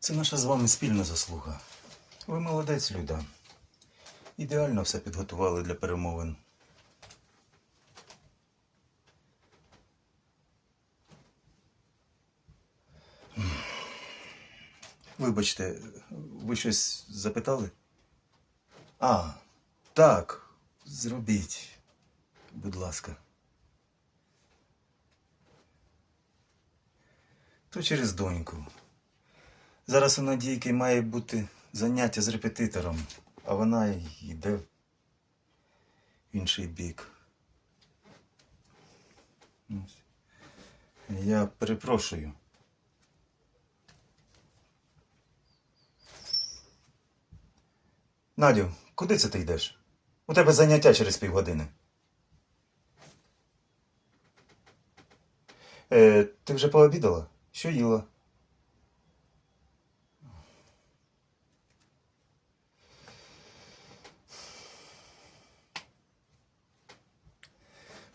Це наша з вами спільна заслуга. Ви молодець, Люда. Ідеально все підготували для перемовин. Вибачте, ви щось запитали? А, так, зробіть, будь ласка. То через доньку. Зараз у Надійки має бути заняття з репетитором, а вона йде в інший бік. Я перепрошую. Надю, куди це ти йдеш? У тебе заняття через півгодини. Е, ти вже пообідала? Що їла?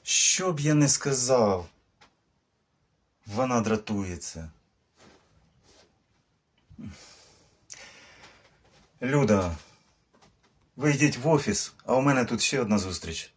Що б я не сказав? Вона дратується. Люда, ви йдіть в офіс, а у мене тут ще одна зустріч.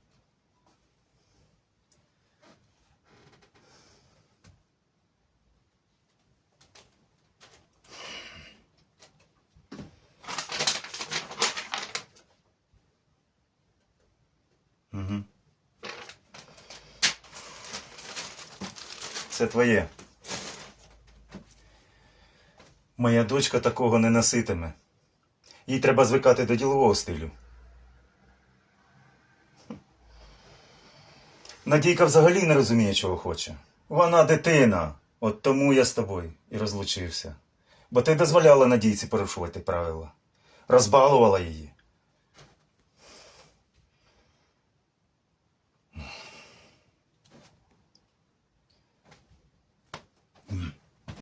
Це твоє. Моя дочка такого не носитиме. Їй треба звикати до ділового стилю. Надійка взагалі не розуміє, чого хоче. Вона дитина. От тому я з тобою і розлучився. Бо ти дозволяла Надійці порушувати правила, розбалувала її.